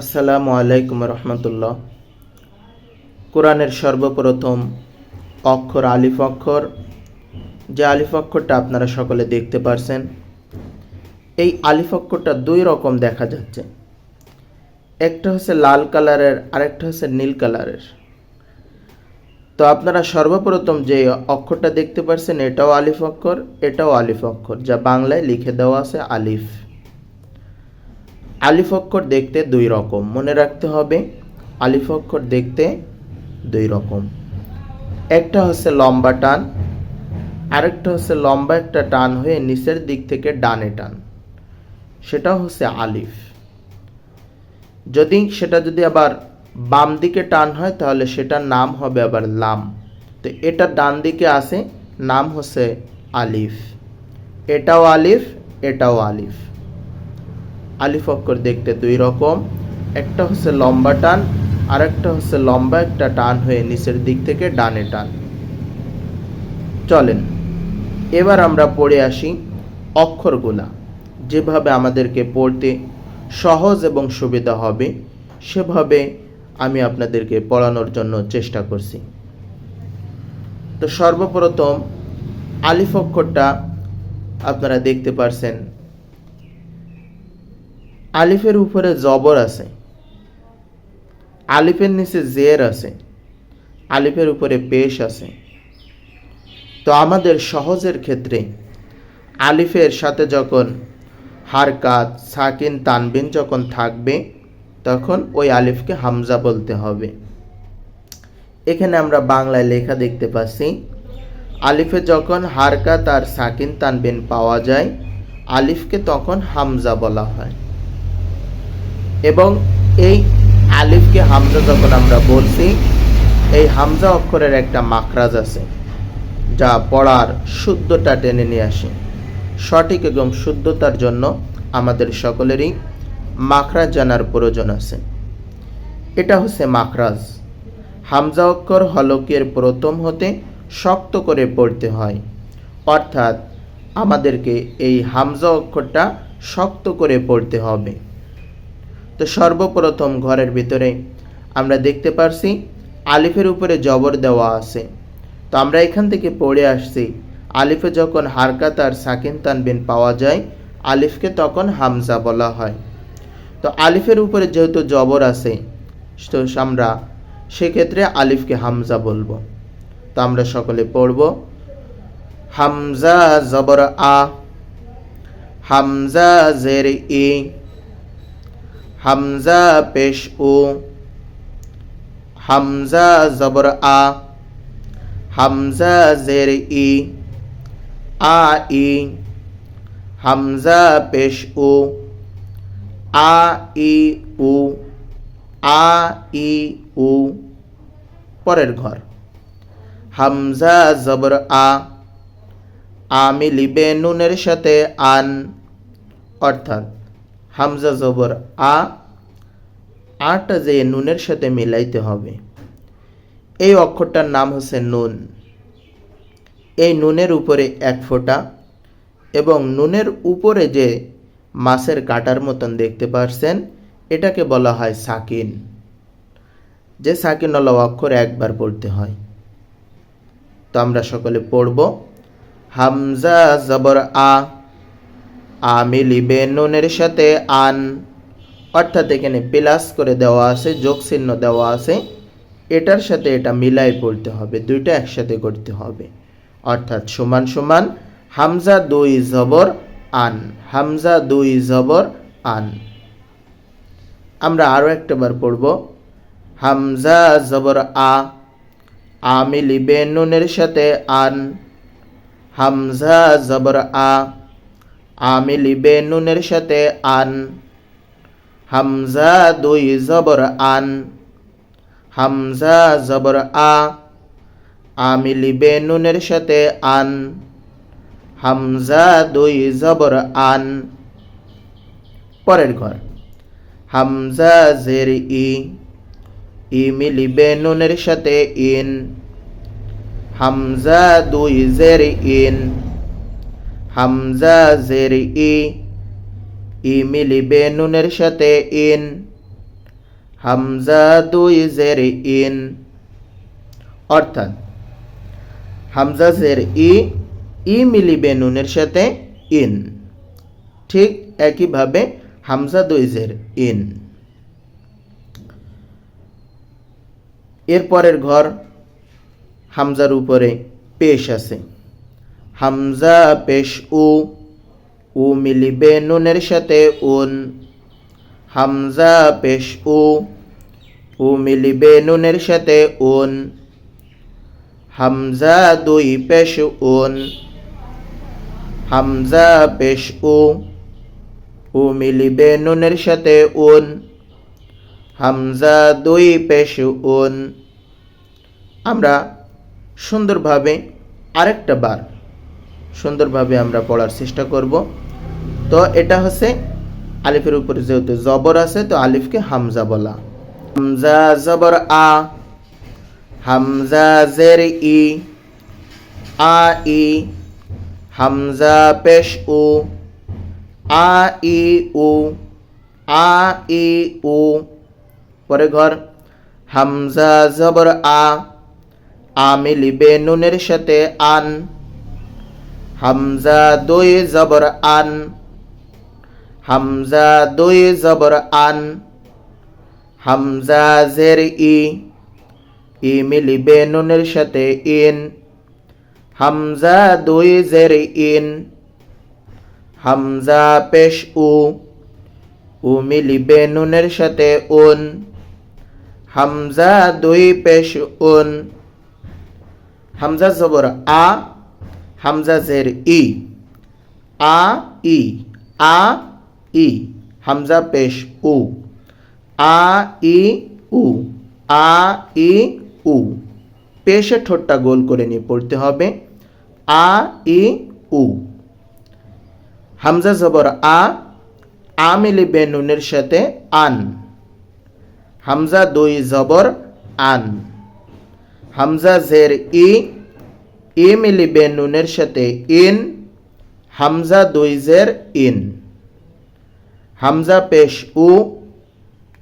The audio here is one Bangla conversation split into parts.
আসসালামু আলাইকুম রহমতুল্লাহ। কোরআনের সর্বপ্রথম অক্ষর আলিফ অক্ষর। যে আলিফ অক্ষরটা আপনারা সকলে দেখতে পারছেন, এই আলিফ অক্ষরটা দুই রকম দেখা যাচ্ছে। একটা হচ্ছে লাল কালারের, আরেকটা হচ্ছে নীল কালারের। তো আপনারা সর্বপ্রথম যে অক্ষরটা দেখতে পারছেন, এটাও আলিফ অক্ষর, এটাও আলিফ অক্ষর, যা বাংলায় লিখে দেওয়া আছে আলিফ। আলিফ অক্ষর দেখতে দুই রকম। মনে রাখতে হবে, আলিফ অক্ষর দেখতে দুই রকম। একটা হচ্ছে লম্বা টান, আরেকটা হচ্ছে লম্বা একটা টান হয়ে নিচের দিক থেকে ডানে টান। সেটা হচ্ছে আলিফ। যদি সেটা যদি আবার বাম দিকে টান হয়, তাহলে সেটার নাম হবে আবার লাম। তো এটা ডান দিকে আসে নাম হচ্ছে আলিফ। এটাও আলিফ এটাও আলিফ। আলিফ অক্ষর দেখতে দুই রকম, একটা হচ্ছে লম্বা টান আর একটা হচ্ছে লম্বা একটা টান হয়ে নিচের দিক থেকে ডানে টান। চলেন, এবার আমরা পড়ে আসি অক্ষরগুলা। যেভাবে আমাদেরকে পড়তে সহজ এবং সুবিধা হবে, সেভাবে আমি আপনাদেরকে পড়ানোর জন্য চেষ্টা করছি। তো সর্বপ্রথম আলিফ অক্ষরটা আপনারা দেখতে পারছেন আলিফের উপরে জবর আছে। আলিফের নিচে জের আছে। আলিফের উপরে পেশ আছে। তো আমাদের সহজের ক্ষেত্রে আলিফের সাথে যখন হারকাত, সাকিন, তানবিন যখন থাকবে, তখন ওই আলিফকে হামজা বলতে হবে। এখানে আমরা বাংলায় লেখা দেখতে পাচ্ছি, আলিফে যখন হারকাত আর সাকিন, তানবিন পাওয়া যায়, আলিফকে তখন হামজা বলা হয়। এবং এই আলিফকে হামজা যখন আমরা বলছি, এই হামজা অক্ষরের একটা মাকরাজ আছে, যা পড়ার শুদ্ধতা টেনে নিয়ে আসে। সঠিক এবং শুদ্ধতার জন্য আমাদের সকলেরই মাকরাজ জানার প্রয়োজন আছে। এটা হচ্ছে মাকরাজ হামজা অক্ষর হলকের প্রথম হতে শক্ত করে পড়তে হয়। অর্থাৎ আমাদেরকে এই হামজা অক্ষরটা শক্ত করে পড়তে হবে। তো সর্বপ্রথম ঘরের ভিতরে আমরা দেখতে পারছি আলিফের উপরে জবর দেওয়া আছে। তো আমরা এখান থেকে পড়ে আসছি, আলিফে যখন হারকাত আর সাকিন তানবিন পাওয়া যায়, আলিফকে তখন হামজা বলা হয়। তো আলিফের উপরে যেহেতু জবর আছে, তো আমরা সেক্ষেত্রে আলিফকে হামজা বলব। তো আমরা সকলে পড়ব, হামজা জবর আ, হামজা জের ই হামজা পেশ ও হামজা জবর আ, হামজা জের ই, আ ই, হামজা পেশ ও আ ই উ, আ ই উ, পরের ঘর। হামজা জবর আ আমি লিবে নুনের সাথে আন, অর্থাৎ হামজা জবর আ, আটা যে নুনের সাথে মিলাইতে হবে। এই অক্ষরটার নাম হচ্ছে নুন। এই নুনের উপরে এক ফোঁটা এবং নুনের উপরে যে মাছের কাটার মতন দেখতে পারছেন, এটাকে বলা হয় সাকিন। যে সাকিনওয়ালা অক্ষর একবার পড়তে হয়। তো আমরা সকলে পড়ব। হামজা জবর আ আমি লিবে নুনের সাথে আন, অর্থাৎ এখানে প্লাস করে দেওয়া আছে, যোগ চিহ্ন দেওয়া আছে, এটার সাথে এটা মিলাই পড়তে হবে, দুইটা একসাথে করতে হবে। অর্থাৎ সমান সমান হামজা দুই জবর আন, হামজা দুই জবর আন। আমরা আরও একটাবার পড়ব। হামজা জবর আ, আমি লিবে নুনের সাথে আন, হামজা জবর আ আমি লিবে নুনের সাথে আন। হামজা দুই জবর আন। হামজা জবর আ। আমি লিবে নুনের সাথে আন। হামজা দুই জবর আন। পরের ঘর। হামজা জের ই। ই মিলিবে নুনের সাথে ইন। হামজা দুই জের ইন। হামজা জের ই ই মিলিবে নুনের সাথে ইন, হামজা দুই জের ইন অর্থাৎ হামজা জের ই ই মিলিবে নুনের সাথে ইন। ঠিক একইভাবে হামজা দুই জের ইন এরপরের ঘর হামজার উপরে পেশ আছে। হামজা পেশ উ উ মিলিবে নুনের সাথে উন। হামজা পেশ উ উ মিলিবে নুনের সাথে উন। হামজা দুই পেশ উন। হামজা পেশ উ উ মিলিবে নুনের সাথে উন। হামজা দুই পেশ উন। আমরা সুন্দরভাবে আরেকটা বার সুন্দরভাবে আমরা পড়ার চেষ্টা করব। তো এটা হচ্ছে আলিফের উপরে যেহেতু জবর আছে, তো আলিফকে হামজা বলা। হামজা জবর আ, হামজা জের ই, আ ই, হামজা পেশ উ, আ ই উ, আ ই উ। পরে ঘর, হামজা জবর আ আ মিলিবে নুনের সাথে আন। হামজা দুই জবর আন। হামজা দুই জবর আন। হামজা জের ই। ই মিলিবে নুনের সাথে ইন। হামজা দুই জের ইন। হামজা পেশ উ। উ মিলিবে নুনের সাথে উন। হামজা দুই পেশ উন। হামজা জবর আ। হামজা জের ই। আ ই। আ, ই। হামজা পেশ উ। আ, ই, উ। আ, ই, উ। পেশে ঠোঁটটা গোল করে নিয়ে পড়তে হবে। আ, ই, উ। হামজা জবর আ আ মিলিবে নুনের সাথে আন। হামজা দুই জবর আন। হামজা জের ই ই মিলিবে নুনের সাথে ইন হামজা দুই জের ইন হামজা পেশ উ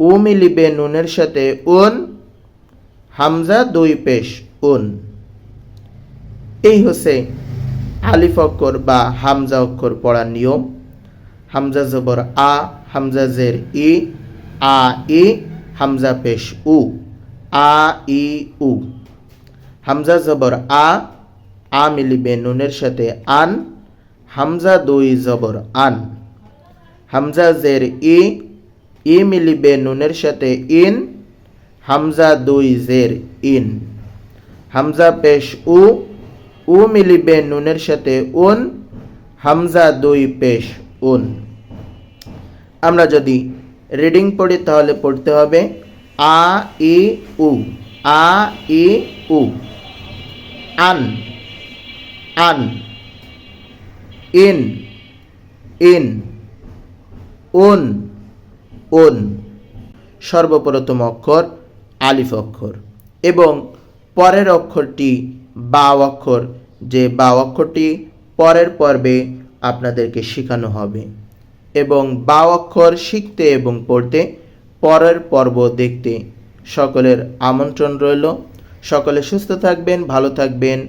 উ মিলিবে নুনের সাথে উন হামজা দুই পেশ উন এই হচ্ছে আলিফ অক্ষর বা হামজা অক্ষর পড়ার নিয়ম। হামজা জবর আ, হামজা জের ই, আ ই, হামজা পেশ উ, আ ই উ। হামজা জবর আ আ মিলিবে নুনের সাথে আন, হামজা দুই জবর আন। হামজা জের ই ই মিলিবে নুনের সাথে ইন, হামজা দুই জের ইন। হামজা পেশ উ উ মিলিবে নুনের সাথে উন, হামজা দুই পেশ উন। আমরা যদি রিডিং পড়ি তাহলে পড়তে হবে আ, ই, উ। আ, ই, উ। আন। আন, ইন ইন, উন উন। সর্বপ্রথম অক্ষর, আলিফ অক্ষর। এবং পরের অক্ষরটি বা অক্ষর। যে বা অক্ষরটি পরের পর্বে আপনাদেরকে শেখানো হবে। এবং বা অক্ষর শিখতে এবং পড়তে পরের পর্ব দেখতে সকলের আমন্ত্রণ রইল। সকলে সুস্থ থাকবেন, ভালো থাকবেন।